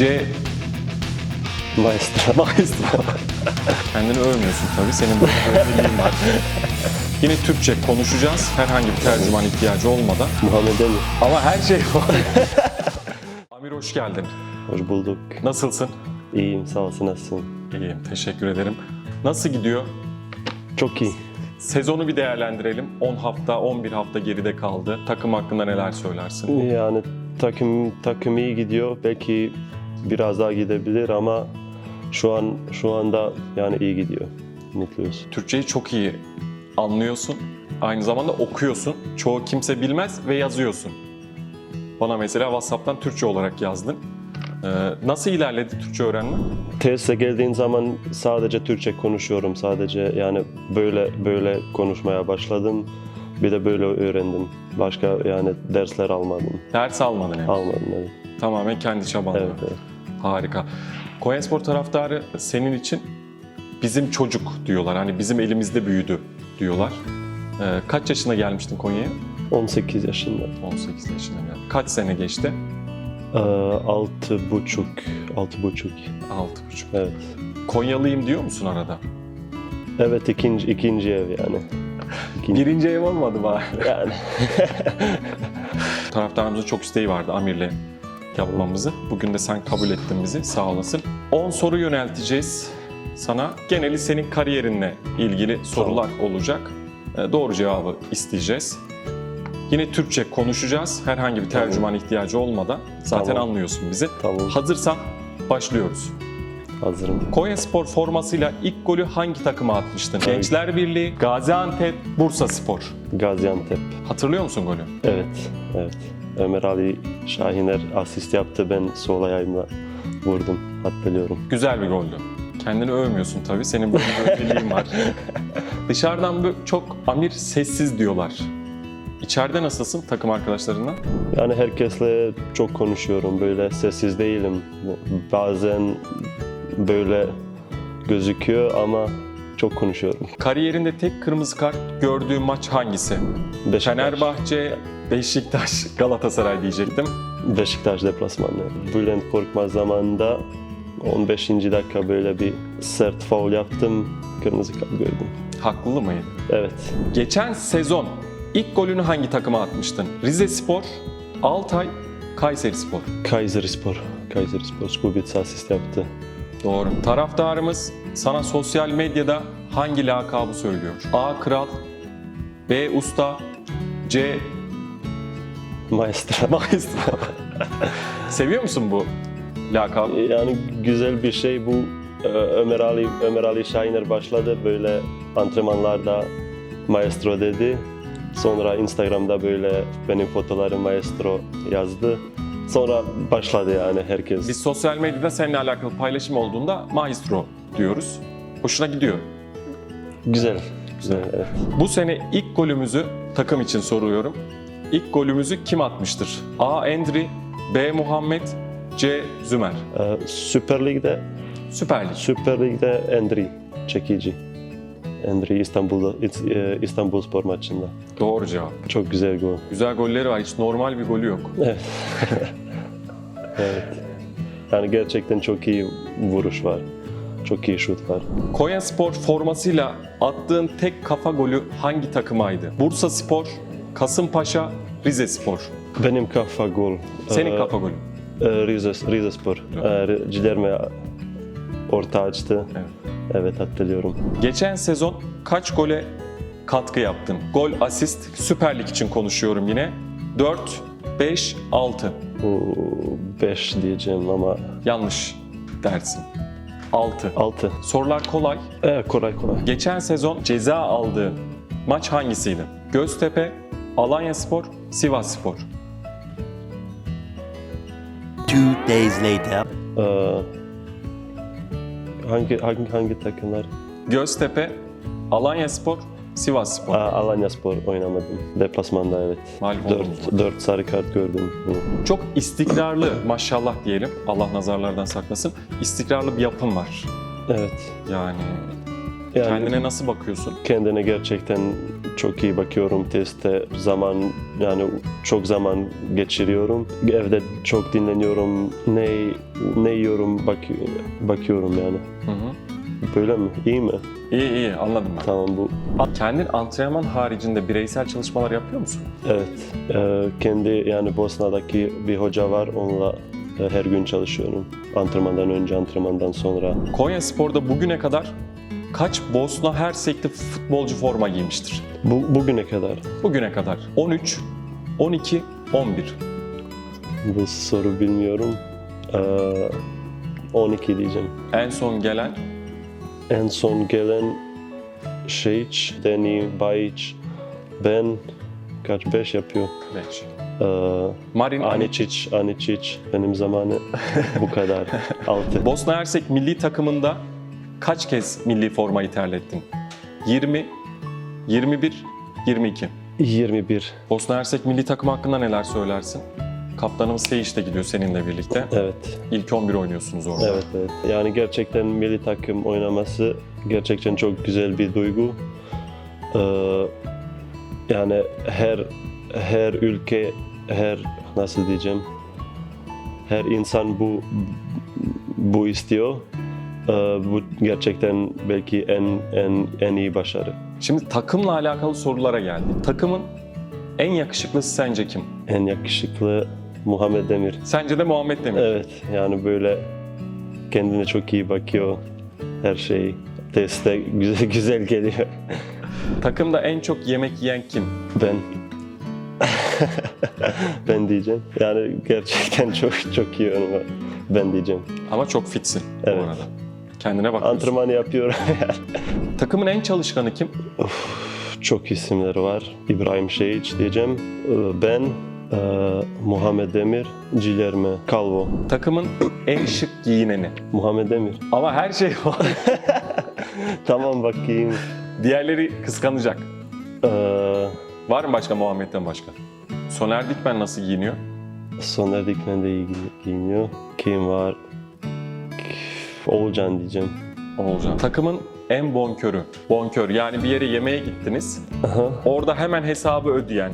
C. Maestro. Maestro. Kendini övmüyorsun tabii. Senin böyle özelliğin var. Yine Türkçe konuşacağız. Herhangi bir tercüman ihtiyacı olmadan. Muhammed Ali. Ama her şey var. Amir hoş geldin. Hoş bulduk. Nasılsın? İyiyim sağ olsun nasılsın? İyiyim, teşekkür ederim. Nasıl gidiyor? Çok iyi. Sezonu bir değerlendirelim. 10 hafta, 11 hafta geride kaldı. Takım hakkında neler söylersin? Yani takım takım iyi gidiyor. Belki biraz daha gidebilir ama şu an şu anda yani iyi gidiyor. Mutluyuz. Türkçeyi çok iyi anlıyorsun. Aynı zamanda okuyorsun. Çoğu kimse bilmez ve yazıyorsun. Bana mesela WhatsApp'tan Türkçe olarak yazdın. Ee, nasıl ilerledi Türkçe öğrenme? Tesise geldiğin zaman sadece Türkçe konuşuyorum. Sadece yani böyle böyle konuşmaya başladım. Bir de böyle öğrendim. Başka yani dersler almadım. Ders almadın yani. Almadım evet. Tamamen kendi çabanla. Evet, evet. Harika. Konyaspor taraftarı senin için bizim çocuk diyorlar. Hani bizim elimizde büyüdü diyorlar. Ee, kaç yaşına gelmiştin Konya'ya? 18 yaşında. 18 yaşına geldin. Kaç sene geçti? Ee, altı buçuk, altı buçuk. 6,5. Evet. Konyalıyım diyor musun arada? Evet ikinci ikinci ev yani. İkinci, Birinci ev olmadı bari. yani. Taraftarımızın çok isteği vardı Amir'le yapmamızı. Bugün de sen kabul ettin bizi. Sağ olasın. 10 soru yönelteceğiz sana. Geneli senin kariyerinle ilgili sorular olacak. Ee, Doğru cevabı isteyeceğiz. Yine Türkçe konuşacağız. Herhangi bir tercüman ihtiyacı olmadan. Zaten Tamam. anlıyorsun bizi. Tamam. Hazırsan başlıyoruz. Hazırım. Konya Spor formasıyla ilk golü hangi takıma atmıştın? Gençler Birliği, Gaziantep, Bursa Spor. Gaziantep. Hatırlıyor musun golü? Evet, evet. Ömer Ali Şahiner asist yaptı. Ben sol ayağımla vurdum. Hatırlıyorum. Güzel bir goldü. Kendini övmüyorsun tabii. Senin böyle bir özelliğin var. Dışarıdan böyle çok Amir sessiz diyorlar. İçeride nasılsın takım arkadaşlarından? Yani herkesle çok konuşuyorum. Böyle sessiz değilim. Bazen böyle gözüküyor ama çok konuşuyorum. Kariyerinde tek kırmızı kart gördüğün maç hangisi? Beşiktaş, Fenerbahçe, Beşiktaş, Galatasaray diyecektim. Beşiktaş deplasmanı. Bülent Korkmaz zamanında 15. dakika böyle bir sert faul yaptım. Kırmızı kart gördüm. Haklı mıydı? Evet. Geçen sezon ilk golünü hangi takıma atmıştın? Rize Spor, Altay, Kayseri Spor. Kayserispor. Kayserispor. Skubica asist yaptı. Doğru. Taraftarımız sana sosyal medyada hangi lakabı söylüyor? A. Kral B. Usta C. Maestro. Maestro. Seviyor musun bu lakabı? Yani güzel bir şey bu. Ee, Ömer Ali Ömer Ali Şahiner başladı böyle antrenmanlarda maestro dedi. Sonra Instagram'da böyle benim fotolarım maestro yazdı. Sonra başladı yani herkes. Biz sosyal medyada seninle alakalı paylaşım olduğunda Maestro diyoruz. Hoşuna gidiyor. Güzel. Güzel. Evet. Bu sene ilk golümüzü takım için soruyorum. İlk golümüzü kim atmıştır? A. Endri B. Muhammed C. Zümer. Ee, Süper Lig'de Süper Lig. Süper Lig'de Endri çekici. Endri İstanbul'da e, İstanbul Spor maçında. Doğru cevap. Çok güzel gol. Güzel golleri var. Hiç normal bir golü yok. Evet. evet. Yani gerçekten çok iyi vuruş var. Çok iyi şut var. Konya Spor formasıyla attığın tek kafa golü hangi takımaydı? Bursa Spor, Kasımpaşa, Rize Spor. Benim kafa gol. Senin Ee, kafa golü. e, Rize, Rize Spor. Ee, Cilerme orta açtı. Evet. Evet hatırlıyorum. Geçen sezon kaç gole katkı yaptın? Gol, asist, Süper Lig için konuşuyorum yine. 4, 5, 6. 5 diyeceğim ama Yanlış dersin. 6. 6. Sorular kolay. Evet kolay kolay. Geçen sezon ceza aldığın maç hangisiydi? Göztepe, Alanyaspor, Sivasspor. Two days later. Ee, hangi hangi hangi takımlar? Göztepe, Alanyaspor, Sivasspor. Aa, Alanya Spor oynamadım. Deplasmanda evet. Oldunuz. 4, 4 sarı kart gördüm. Çok istikrarlı maşallah diyelim. Allah nazarlardan saklasın. İstikrarlı bir yapım var. Evet. Yani Yani Kendine nasıl bakıyorsun? kendine gerçekten çok iyi bakıyorum. Testte zaman yani çok zaman geçiriyorum. Evde çok dinleniyorum. Ne ne yiyorum bak bakıyorum yani. Hı hı. böyle mi? İyi mi? İyi iyi. Anladım ben. tamam bu Kendin antrenman haricinde bireysel çalışmalar yapıyor musun? evet. Ee, kendi yani Bosna'daki bir hoca var. Onunla e, her gün çalışıyorum. Antrenmandan önce antrenmandan sonra. Konya Spor'da bugüne kadar kaç Bosna Hersek'te futbolcu forma giymiştir? bu bugüne kadar Bugüne kadar 13, 12, 11. bu soru bilmiyorum Ee, 12 diyeceğim En son gelen En son gelen Şehiç, Deni, Bayiç, ben kaç beş yapıyor. 5. Ee, Marin Anic. Anicic benim zamanı bu kadar. Altı. Bosna Hersek milli takımında kaç kez milli formayı terlettin? 20, 21, 22. 21. Bosna Hersek milli takım hakkında neler söylersin? Kaptanımız Seyiş de gidiyor seninle birlikte. Evet, İlk 11 oynuyorsunuz orada. evet, evet. Yani gerçekten milli takım oynaması gerçekten çok güzel bir duygu. Ee, yani her her ülke, her nasıl diyeceğim, her insan bu bu istiyor. Ee, bu gerçekten belki en en en iyi başarı. Şimdi takımla alakalı sorulara geldik. Takımın en yakışıklısı sence kim? En yakışıklı Muhammed Demir. Sence de Muhammed Demir. Evet, yani böyle kendine çok iyi bakıyor. Her şey teste güzel güzel geliyor. Takımda en çok yemek yiyen kim? Ben ben diyeceğim. Yani gerçekten çok çok iyi ama ben diyeceğim. Ama çok fitsin bu Evet. arada. Kendine bakıyorsun. Antrenman yapıyorum. Takımın en çalışkanı kim? çok isimler var. İbrahim Şehiç diyeceğim. Ee, Ben, e, Muhammed Demir, Cilerme, Calvo. Takımın en şık giyineni. Muhammed Demir. Ama her şey var. Tamam bakayım. Diğerleri kıskanacak. Ee, Var mı başka Muhammed'den başka? Soner Dikmen nasıl giyiniyor? Soner Dikmen de iyi gi- giyiniyor. Kim var? Oğulcan diyeceğim. Oğulcan. Takımın en bonkörü. Bonkör yani bir yere yemeğe gittiniz. Aha. Orada hemen hesabı ödeyen.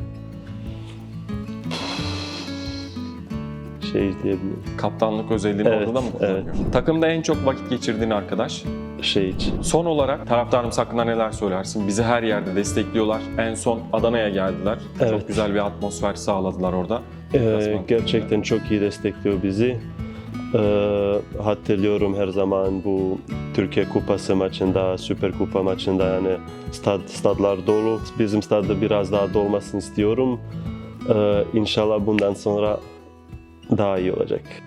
Şey diyebilirim. Kaptanlık özelliğini Evet, orada da mı kullanıyor? Takımda en çok vakit geçirdiğin arkadaş. Şey hiç. Son olarak taraftarımız hakkında neler söylersin? Bizi her yerde destekliyorlar. En son Adana'ya geldiler. Çok Evet. güzel bir atmosfer sağladılar orada. Ee, Deplasman. gerçekten çok iyi destekliyor bizi. Ee, hatırlıyorum her zaman bu Türkiye Kupası maçında, Süper Kupa maçında yani stad, stadlar dolu. Bizim stadda biraz daha dolmasını istiyorum. Ee, inşallah bundan sonra daha iyi olacak.